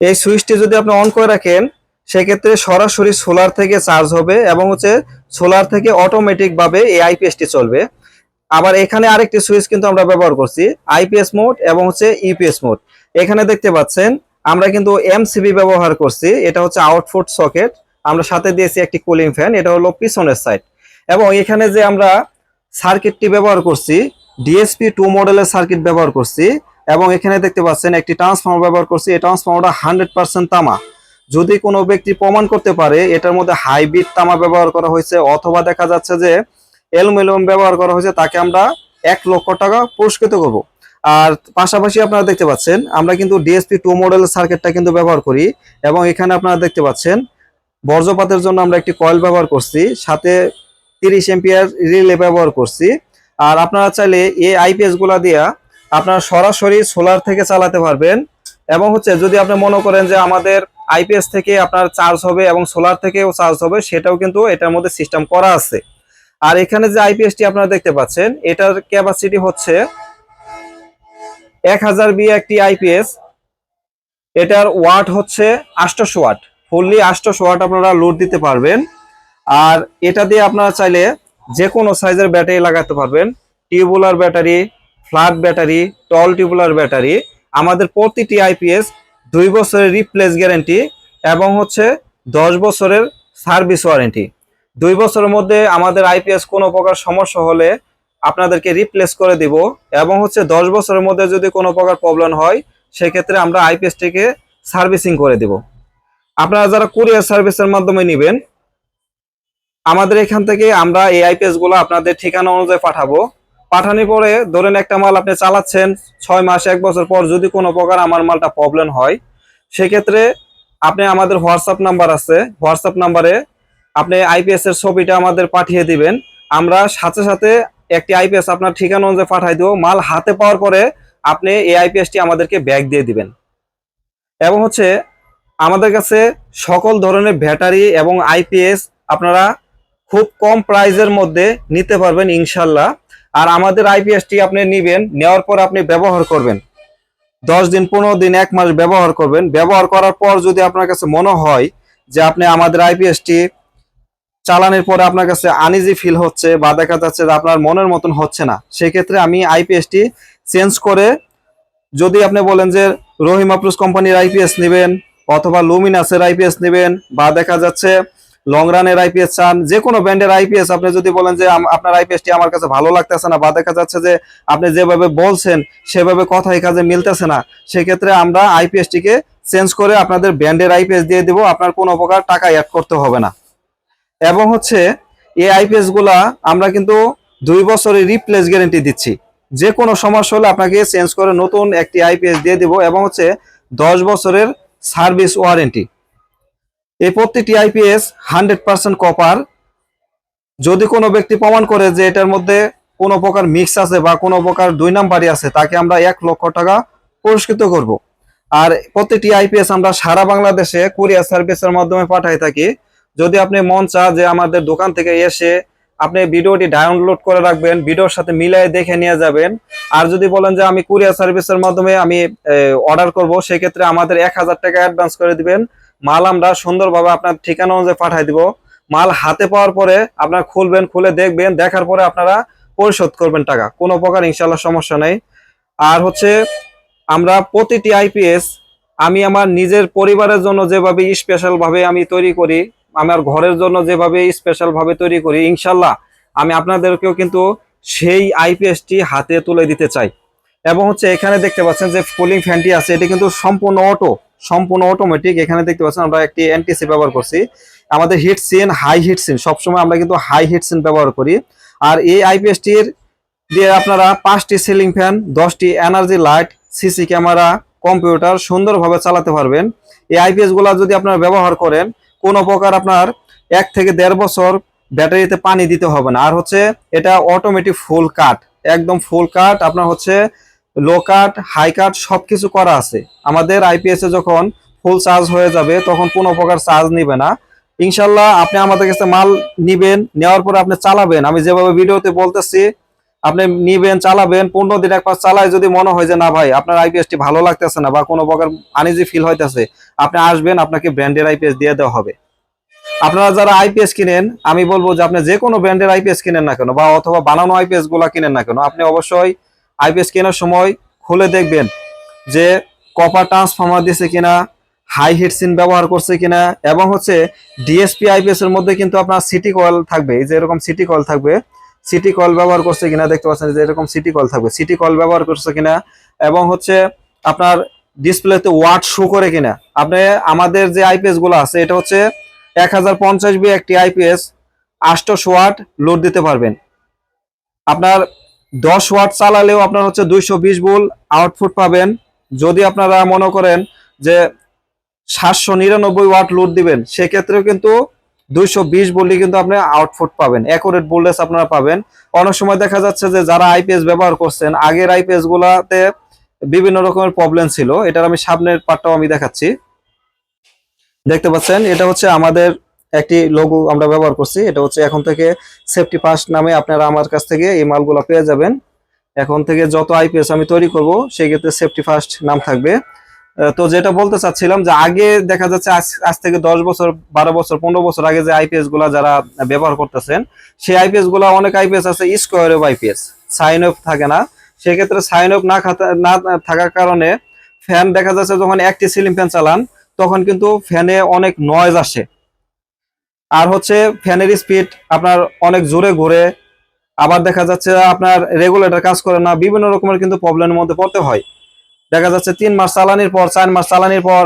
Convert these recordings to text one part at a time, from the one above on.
এই সুইচটি যদি আপনি অন করে রাখেন, সেক্ষেত্রে সরাসরি সোলার থেকে চার্জ হবে এবং হচ্ছে সোলার থেকে অটোমেটিক ভাবে এই আইপিএসটি চলবে। আবার এখানে আরেকটি সুইচ কিন্তু আমরা ব্যবহার করছি আইপিএস মোড এবং হচ্ছে ইপিএস মোড এখানে দেখতে পাচ্ছেন, আমরা কিন্তু এমসিবি ব্যবহার করছি, এটা হচ্ছে আউটপুট সকেট আমরা সাথে দিয়েছি একটি কুলিং ফ্যান এটা হলো পিছনের সাইড এবং এখানে যে আমরা সার্কিটটি ব্যবহার করছি ডিএসপি টু মডেলের সার্কিট ব্যবহার করছি এবং এখানে দেখতে পাচ্ছেন একটি ট্রান্সফর্মার ব্যবহার করছি। এই ট্রান্সফর্মারটা হান্ড্রেড পার্সেন্ট তামা। যদি কোনো ব্যক্তি প্রমাণ করতে পারে, এটার মধ্যে হাইব্রিড তামা ব্যবহার করা হয়েছে, অথবা দেখা যাচ্ছে যে অ্যালুমিনিয়াম ব্যবহার করা হয়েছে, তাকে আমরা এক লক্ষ টাকা পুরস্কৃত করব। আর পাশাপাশি আপনারা দেখতে পাচ্ছেন, আমরা কিন্তু ডিএসপি টু মডেলের সার্কিটটা কিন্তু ব্যবহার করি। এবং এখানে আপনারা দেখতে পাচ্ছেন, বর্জ্যপাতের জন্য আমরা একটি কয়েল ব্যবহার করছি, সাথে তিরিশ এম্পিয়ার রিলে ব্যবহার করছি। আর আপনারা চাইলে এই আইপিএসগুলা দিয়া আপনারা সরাসরি সোলার থেকে চালাতে পারবেন। এবং হচ্ছে, যদি আপনি মনে করেন যে আমাদের আইপিএস থেকে আপনার চার্জ হবে এবং সোলার থেকেও চার্জ হবে, সেটাও কিন্তু এটার মধ্যে সিস্টেম করা আছে। আর এখানে যে আইপিএসটি আপনারা দেখতে পাচ্ছেন, এটার ক্যাপাসিটি হচ্ছে এক হাজার বি একটি আইপিএস। এটার ওয়াট হচ্ছে আটশোশো ওয়াট ফুললি আটশোশো ওয়াট আপনারা লোড দিতে পারবেন। আর এটা দিয়ে আপনারা চাইলে যে কোনো সাইজের ব্যাটারি লাগাতে পারবেন। Tubular battery flat battery tall tubular battery, আমাদের প্রতিটি আইপিএস দুই বছরের রিপ্লেস গ্যারেন্টি এবং হচ্ছে দশ বছরের সার্ভিস ওয়ারেন্টি দুই বছরের মধ্যে আমাদের আইপিএস কোনো প্রকার সমস্যা হলে আপনাদেরকে রিপ্লেস করে দিব এবং হচ্ছে দশ বছরের মধ্যে যদি কোনো প্রকার প্রবলেম হয়, সেক্ষেত্রে আমরা আইপিএসটিকে সার্ভিসিং করে দিব। আপনারা যারা কুরিয়ার সার্ভিসের মাধ্যমে নেবেন, আমাদের এখান থেকে আমরা এই আইপিএসগুলো আপনাদের ঠিকানা অনুযায়ী পাঠাবো। পাঠানোর পরে ধরেন একটা মাল আপনি চালাচ্ছেন ছয় মাস, এক বছর পর যদি কোনো প্রকার আমার মালটা প্রবলেম হয়, সেক্ষেত্রে আপনি আমাদের হোয়াটসঅ্যাপ নাম্বার আছে। হোয়াটসঅ্যাপ নাম্বারে আপনি আইপিএস এর ছবিটা আমাদের পাঠিয়ে দিবেন। আমরা সাথে সাথে একটি আইপিএস আপনার ঠিকানা অনুযায়ী পাঠাই দেবো। মাল হাতে পাওয়ার পরে আপনি এই আইপিএসটি আমাদেরকে ব্যাগ দিয়ে দিবেন। এবং হচ্ছে আমাদের কাছে সকল ধরনের ব্যাটারি এবং আইপিএস আপনারা খুব কম প্রাইজের মধ্যে নিতে পারবেন ইনশাল্লাহ। আর আমাদের আইপিএসটি আপনি নিবেন, নেওয়ার পর আপনি ব্যবহার করবেন। দশ দিন, পনেরো দিন, এক মাস ব্যবহার করবেন। ব্যবহার করার পর যদি আপনার কাছে মনে হয় যে আপনি আমাদের আইপিএসটি চালানোর পরে আপনার কাছে আনইজি ফিল হচ্ছে বা দেখা যাচ্ছে যে আপনার মনের মতন হচ্ছে না, সেক্ষেত্রে আমি আইপিএসটি চেঞ্জ করে যদি আপনি বলেন যে রহিম আপ্রুস কোম্পানির আইপিএস নেবেন অথবা লুমিনাসের আইপিএস নেবেন বা দেখা যাচ্ছে লং রানের আইপিএস চান যে কোনো ব্র্যান্ডের আইপিএস আপনি যদি বলেন যে আপনার আইপিএসটি আমার কাছে ভালো লাগতেছে না, বা দেখা যাচ্ছে যে আপনি যেভাবে বলছেন, সেভাবে কথায় কাজে মিলতেছে না, সেক্ষেত্রে আমরা আইপিএসটিকে চেঞ্জ করে আপনাদের ব্র্যান্ডের আইপিএস দিয়ে দিব, আপনার কোনো প্রকার টাকা অ্যাড করতে হবে না। এবং হচ্ছে, এই আইপিএসগুলা আমরা কিন্তু দুই বছরের রিপ্লেস গ্যারেন্টি দিচ্ছি। যে কোনো সমস্যা হলে আপনাকে চেঞ্জ করে নতুন একটি আইপিএস দিয়ে দিব, এবং হচ্ছে দশ বছরের সার্ভিস ওয়ারেন্টি এই প্রত্যেকটি আইপিএস হান্ড্রেড পার্সেন্ট কপার যদি কোনো ব্যক্তি প্রমাণ করে যে এটার মধ্যে কোনো প্রকার মিক্স আছে বা কোনো প্রকার দুই নাম্বারই আছে, তাকে আমরা এক লক্ষ টাকা পুরস্কৃত করব। আর প্রত্যেকটি আইপিএস আমরা সারা বাংলাদেশে কুরিয়ার সার্ভিসের মাধ্যমে পাঠাই থাকি। যদি আপনি মন চা যে আমাদের দোকান থেকে এসে আপনি ভিডিওটি ডাউনলোড করে রাখবেন, ভিডিওর সাথে মিলাই দেখে নিয়ে যাবেন। আর যদি বলেন যে আমি কুরিয়ার সার্ভিসের মাধ্যমে আমি অর্ডার করব, সেক্ষেত্রে আমাদের এক হাজার টাকা অ্যাডভান্স করে দিবেন। মাল আমরা সুন্দরভাবে আপনার ঠিকানা অনুযায়ী পাঠাই দিব। মাল হাতে পাওয়ার পরে আপনার খুলবেন, খুলে দেখবেন, দেখার পরে আপনারা পরিশোধ করবেন টাকা। কোনো প্রকার ইনশাল্লাহ সমস্যা নেই। আর হচ্ছে আমরা প্রতিটি আইপিএস, আমি আমার নিজের পরিবারের জন্য যেভাবে স্পেশালভাবে আমি তৈরি করি, আমার ঘরের জন্য যেভাবে স্পেশালভাবে তৈরি করি ইনশাল্লাহ আমি আপনাদেরকেও কিন্তু সেই আইপিএসটি হাতে তুলে দিতে চাই। এবং হচ্ছে এখানে দেখতে পাচ্ছেন যে কুলিং ফ্যানটি আছে, এটি কিন্তু সম্পূর্ণ অটো। সম্পূর্ণ অটোমেটিক এখানে দেখতে পাচ্ছেন আমরা একটি এনটিসি ব্যবহার করছি। আমাদের heat sink high heat sink সবসময় আমরা কিন্তু হাই হিট সিন ব্যবহার করি। আর এই আইপিএসটির দিয়ে আপনারা পাঁচটি সিলিং ফ্যান দশটি energy light CC camera computer সুন্দরভাবে চালাতে পারবেন। এই আইপিএসগুলা যদি আপনারা ব্যবহার করেন, কোনো প্রকার আপনার এক থেকে দেড় বছর ব্যাটারিতে পানি দিতে হবে না। আর হচ্ছে এটা অটোমেটিক ফুল কাট একদম ফুল কাট আপনার হচ্ছে লো কাট হাই কাট সবকিছু করা আছে। আমাদের আইপিএস যখন ফুল চার্জ হয়ে যাবে, তখন কোনো প্রকার চার্জ নিবে না। ইনশাল্লাহ আপনি আমাদের কাছে মাল নিবেন, নেওয়ার পরে আপনি চালাবেন। আমি যেভাবে ভিডিওতে বলতেছি, আপনি নিবেন, চালাবেন, পনেরো দিন একবার চালায় যদি মনে হয় যে, না ভাই, আপনার আইপিএসটি ভালো লাগতেছে না বা কোনো প্রকার আনিজি ফিল হইতেছে, আপনি আসবেন, আপনাকে ব্র্যান্ডের আইপিএস দিয়ে দেওয়া হবে। আপনারা যারা আইপিএস কিনেন, আমি বলব যে, আপনি যে কোনো ব্র্যান্ডের আইপিএস কিনেন না কেন, বা অথবা বানানো আইপিএসগুলা কিনেন না কেন, আপনি অবশ্যই আইপিএস কেনার সময় খুলে দেখবেন যে কপার ট্রান্সফর্মার দিছে কিনা হাই হিটসিন ব্যবহার করছে কিনা, এবং হচ্ছে ডিএসপি আইপিএস এর মধ্যে কিন্তু আপনার সিটি কয়েল থাকবে। এই যে এরকম সিটি কয়েল থাকবে। সিটি কয়েল ব্যবহার করছে কিনা দেখতে পাচ্ছেন যে এরকম সিটি কয়েল থাকবে। সিটি কয়েল ব্যবহার করছে কিনা, এবং হচ্ছে আপনার ডিসপ্লেতে ওয়াট শো করে কিনা। আপনি আমাদের যে আইপিএসগুলো আছে, এটা হচ্ছে এক হাজার পঞ্চাশ বি একটি আইপিএস আটশো ওয়াট লোড দিতে পারবেন। আপনার দশ ওয়াট চালালেও আপনার হচ্ছে দুইশো বিশ বুল আউটপুট পাবেন। যদি আপনারা মনে করেন যে সাতশো নিরানব্বই ওয়াট লোড দিবেন, সেক্ষেত্রেও কিন্তু দুইশো বিশ বললে কিন্তু আপনি আউটপুট পাবেন। অ্যাকুরেট ভোল্টেজ আপনারা পাবেন। অনেক সময় দেখা যাচ্ছে যে যারা আইপিএস ব্যবহার করছেন, আগের আইপিএস গুলাতে বিভিন্ন রকমের প্রবলেম ছিল। এটার আমি সামনের পার্টটাও আমি দেখাচ্ছি। দেখতে পাচ্ছেন, এটা হচ্ছে আমাদের একটি লোগো আমরা ব্যবহার করছি। এটা হচ্ছে এখন থেকে সেফটি ফার্স্ট নামে আপনারা আমার কাছ থেকে এই মালগুলো পেয়ে যাবেন। এখন থেকে যত আইপিএস আমি তৈরি করব সেই ক্ষেত্রে সেফটি ফার্স্ট নাম থাকবে। তো যেটা বলতে চাচ্ছিলাম যে আগে দেখা যাচ্ছে আজ থেকে দশ বছর, বারো বছর, পনেরো বছর আগে যে আইপিএসগুলা যারা ব্যবহার করতেছেন, সেই আইপিএসগুলা অনেক আইপিএস আছে square off IPS sine off থাকে না। সেক্ষেত্রে সাইন অফ না না থাকার কারণে ফ্যান দেখা যাচ্ছে যখন একটি সিলিং ফ্যান চালান, তখন কিন্তু ফ্যানে অনেক নয়েজ আসে। আর হচ্ছে ফ্যানের স্পিড আপনার অনেক জোরে ঘুরে। আবার দেখা যাচ্ছে আপনার রেগুলেটর কাজ করে না, বিভিন্ন রকমের কিন্তু প্রবলেমের মধ্যে পড়তে হয়। দেখা যাচ্ছে তিন মাস চালানির পর, চার মাস চালানির পর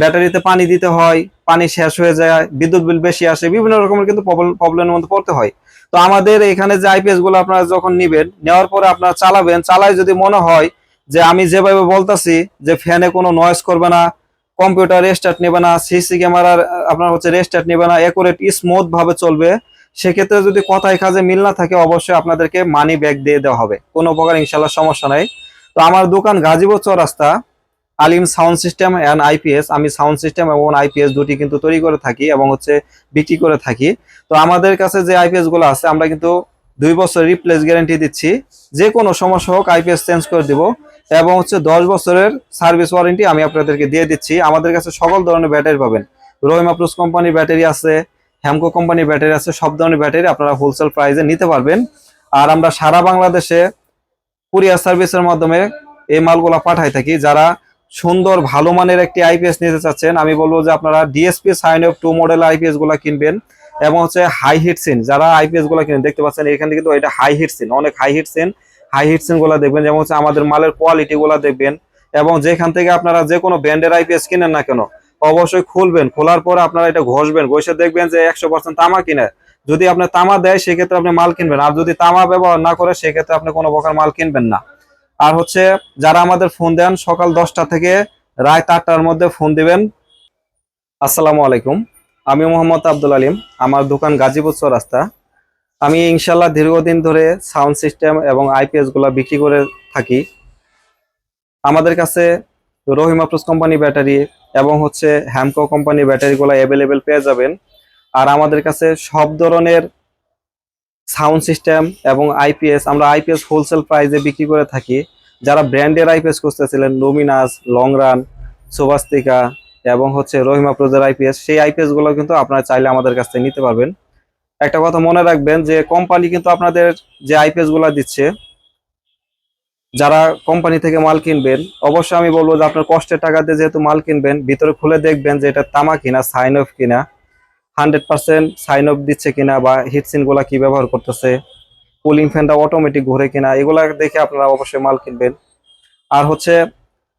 ব্যাটারিতে পানি দিতে হয়, পানি শেষ হয়ে যায়, বিদ্যুৎ বিল বেশি আসে, বিভিন্ন রকমের কিন্তু প্রবলেমের মধ্যে পড়তে হয়। তো আমাদের এখানে যে আইপিএসগুলো আপনারা যখন নিবেন, নেওয়ার পরে আপনারা চালাবেন, চালায় যদি মনে হয় যে আমি যেভাবে বলতাছি যে ফ্যানে কোনো নয়েজ করবে না কম্পিউটার রেস্টার্ট নেবে না, সিসি ক্যামেরার আপনার হচ্ছে রেস্টার্ট নেবে না একুরেট স্মুথ ভাবে চলবে। সেক্ষেত্রে যদি কথায় কাজে মিল না থাকে, অবশ্যই আপনাদেরকে মানি ব্যাগ দিয়ে দেওয়া হবে। কোনো প্রকার ইনশাল্লাহ সমস্যা নাই। তো আমার দোকান Gazipur Chowrasta, Alim sound system and IPS আমি সাউন্ড সিস্টেম এবং আইপিএস দুটি কিন্তু তৈরি করে থাকি এবং হচ্ছে বিক্রি করে থাকি। তো আমাদের কাছে যে আইপিএসগুলো আছে, আমরা কিন্তু দুই বছর রিপ্লেস গ্যারান্টি দিচ্ছি। যে কোনো সমস্যা হোক আইপিএস চেঞ্জ করে দিব। এবং হচ্ছে দশ বছরের সার্ভিস ওয়ারেন্টি আমি আপনাদেরকে দিয়ে দিচ্ছি। আমাদের কাছে সকল ধরনের ব্যাটারি পাবেন। রহিমা প্লুস কোম্পানির ব্যাটারি আছে হ্যামকো কোম্পানির ব্যাটারি আছে, সব ধরনের ব্যাটারি আপনারা হোলসেল প্রাইসে নিতে পারবেন। আর আমরা সারা বাংলাদেশে কুরিয়ার সার্ভিসের মাধ্যমে এই মালগুলা পাঠাই থাকি। যারা সুন্দর, ভালো মানের একটি আইপিএস নিতে চাচ্ছেন, আমি বলব যে আপনারা DSP sine off two model আইপিএসগুলা কিনবেন এবং হচ্ছে হাই হিট সিন যারা আইপিএসগুলা কিনেন, দেখতে পাচ্ছেন এখানে কিন্তু এটা হাই হিট সিন অনেক high heat sink high heat সিনগুলা দেখবেন, যেমন হচ্ছে আমাদের মালের কোয়ালিটি গুলা দেখবেন, এবং যেখান থেকে আপনারা যে কোনো ব্র্যান্ডের আইপিএস কিনেন না কেন, অবশ্যই খুলবেন। খোলার পর আপনারা এটা ঘষবেন, ঘষে দেখবেন যে একশো পার্সেন্ট তামা কিনে। যদি আপনি তামা দেয়, সেক্ষেত্রে আপনি মাল কিনবেন। আর যদি তামা ব্যবহার না করে, সেক্ষেত্রে আপনি কোনো প্রকার মাল কিনবেন না। আর হচ্ছে, যারা আমাদের ফোন দেন, সকাল দশটা থেকে রাত আটটার মধ্যে ফোন দিবেন। আসসালামু আলাইকুম। আমি মোহাম্মদ আব্দুল আলিম, আমার দোকান গাজীপুর রাস্তা আমি ইনশাল্লাহ দীর্ঘদিন ধরে সাউন্ড সিস্টেম এবং আইপিএসগুলা বিক্রি করে থাকি। আমাদের কাছে রহিমা প্লাস কোম্পানি ব্যাটারি এবং হচ্ছে হ্যামকো কোম্পানি ব্যাটারিগুলো অ্যাভেলেবেল পেয়ে যাবেন। আর আমাদের কাছে সব ধরনের সাউন্ড সিস্টেম এবং আইপিএস, আমরা আইপিএস হোলসেল প্রাইসে বিক্রি করে থাকি। যারা ব্র্যান্ডের আইপিএস খুঁজতেছিলেন লুমিনাস লং রান সোবাস্তিকা এবং হচ্ছে রহিমা প্রোজের আইপিএস, সেই আইপিএসগুলো কিন্তু আপনারা চাইলে আমাদের কাছ থেকে নিতে পারবেন। একটা কথা মনে রাখবেন যে কোম্পানি কিন্তু আপনাদের যে আইপিএসগুলা দিচ্ছে, যারা কোম্পানি থেকে মাল কিনবেন, অবশ্যই আমি বলব যে আপনার কষ্টের টাকা দিয়ে যেহেতু মাল কিনবেন, ভিতরে খুলে দেখবেন যে এটা তামা কিনা সাইন অফ কিনা হান্ড্রেড পার্সেন্ট সাইন অফ দিচ্ছে কিনা বা হিটসিনগুলা কি ব্যবহার করতেছে কুলিং ফ্যানটা অটোমেটিক ঘুরে কিনা, এগুলা দেখে আপনারা অবশ্যই মাল কিনবেন। আর হচ্ছে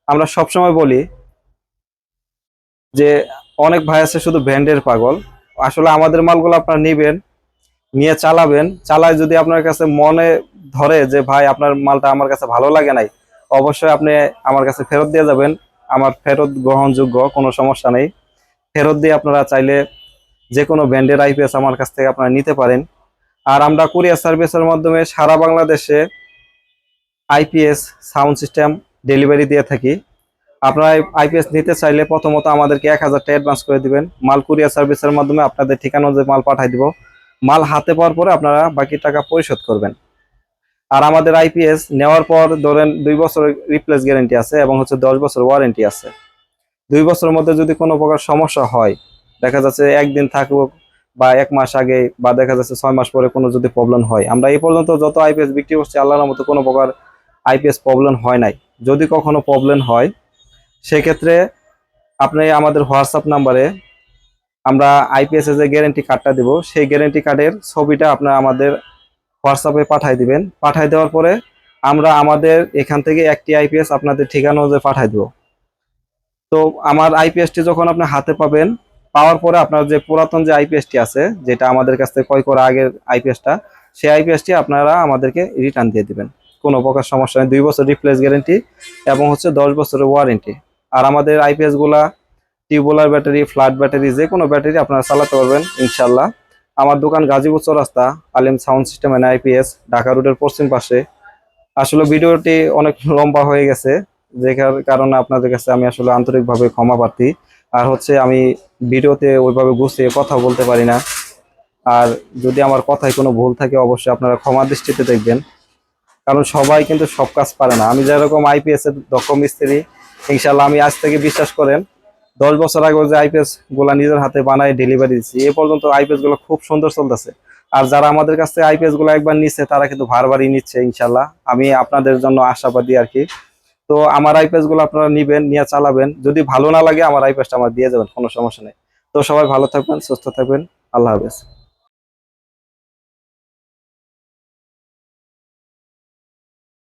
আমরা সবসময় বলি যে অনেক ভাই আছে শুধু ব্র্যান্ডের পাগল, আসলে আমাদের মালগুলো আপনারা নিবেন নিয়ে চালাবেন, চালায় যদি আপনার কাছে মনে ধরে যে, ভাই, আপনার মালটা আমার কাছে ভালো লাগে নাই, অবশ্যই আপনি আমার কাছে ফেরত দিয়ে যাবেন। আমার ফেরত গ্রহণযোগ্য কোনো সমস্যা নেই। ফেরত দিয়ে আপনারা চাইলে যে কোনো ব্র্যান্ডের আইপিএস আমার কাছ থেকে আপনারা নিতে পারেন। আর আমরা কুরিয়ার সার্ভিসের মাধ্যমে সারা বাংলাদেশে আইপিএস সাউন্ড সিস্টেম ডেলিভারি দিয়ে থাকি। আপনারা আইপিএস নিতে চাইলে প্রথমত আমাদেরকে এক হাজার টাকা অ্যাডভান্স করে দিবেন। মাল কুরিয়ার সার্ভিসের মাধ্যমে আপনাদের ঠিকানা যে মাল পাঠাই দিব। মাল হাতে পাওয়ার পরে আপনারা বাকি টাকা পরিশোধ করবেন। আর আমাদের আইপিএস নেওয়ার পর ধরেন দুই বছর রিপ্লেস গ্যারেন্টি আছে এবং হচ্ছে দশ বছর ওয়ারেন্টি আছে। দুই বছরের মধ্যে যদি কোনো প্রকার সমস্যা হয়, দেখা যাচ্ছে একদিন থাকুক বা এক মাস আগে বা দেখা যাচ্ছে ছয় মাস পরে কোনো যদি প্রবলেম হয়, আমরা এই পর্যন্ত যত আইপিএস বিক্রি করছি, আল্লাহর মতো কোনো প্রকার আইপিএস প্রবলেম হয় নাই। যদি কখনো প্রবলেম হয়, সেক্ষেত্রে আপনি আমাদের হোয়াটসঅ্যাপ নাম্বারে আমরা আইপিএস এর যে গ্যারেন্টি কার্ডটা দিব, সেই গ্যারেন্টি কার্ডের ছবিটা আপনারা আমাদের হোয়াটসঅ্যাপে পাঠাই দিবেন। পাঠাই দেওয়ার পরে আমরা আমাদের এখান থেকে একটি আইপিএস আপনাদের ঠিকানা অনুযায়ী পাঠাই দেবো। তো আমার আইপিএসটি যখন আপনি হাতে পাবেন, পাওয়ার পরে আপনার যে পুরাতন যে আইপিএসটি আছে, যেটা আমাদের কাছ থেকে ক্রয় করা আগের আইপিএসটা সেই আইপিএসটি আপনারা আমাদেরকে রিটার্ন দিয়ে দিবেন। কোনো প্রকার সমস্যা নেই। দুই বছর রিপ্লেস গ্যারেন্টি এবং হচ্ছে দশ বছরের ওয়ারেন্টি আর আমাদের আইপিএসগুলা টিউবওয়েলার ব্যাটারি, ফ্ল্যাট ব্যাটারি, যে কোনো ব্যাটারি আপনারা চালাতে পারবেন ইনশাল্লাহ আমার দোকান Gazipur Chowrasta, Alim sound system and IPS Dhaka রোডের পশ্চিম পাশে। আসলে ভিডিওটি অনেক লম্বা হয়ে গেছে যেকার কারণে আপনাদের কাছে আমি আসলে আন্তরিকভাবে ক্ষমা প্রার্থী। আর হচ্ছে আমি ভিডিওতে ওইভাবে গুছিয়ে কথা বলতে পারি না। আর যদি আমার কথায় কোনো ভুল থাকে, অবশ্যই আপনারা ক্ষমা দৃষ্টিতে দেখবেন। কারণ সবাই কিন্তু সব কাজ পারে না। আমি যেরকম আইপিএস এর দক্ষ মিস্ত্রি ইনশাল্লাহ আমি আজ থেকে বিশ্বাস করেন দশ বছর আগে যে আইপিএসগুলা নিজের হাতে বানায় ডেলিভারি দিচ্ছি এ পর্যন্ত আইপিএসগুলো খুব সুন্দর চলতেছে। আর যারা আমাদের কাছে আইপিএসগুলো একবার নিচ্ছে তারা কিন্তু বারবারই নিচ্ছে ইনশাল্লাহ। আমি আপনাদের জন্য আশাবাদী আর কি। তো আমার আইপিএসগুলো আপনারা নিবেন, নিয়ে চালাবেন। যদি ভালো না লাগে, আমার আইপিএসটা আমার দিয়ে যাবেন, কোনো সমস্যা নেই। তো সবাই ভালো থাকবেন, সুস্থ থাকবেন। আল্লাহ হাফেজ।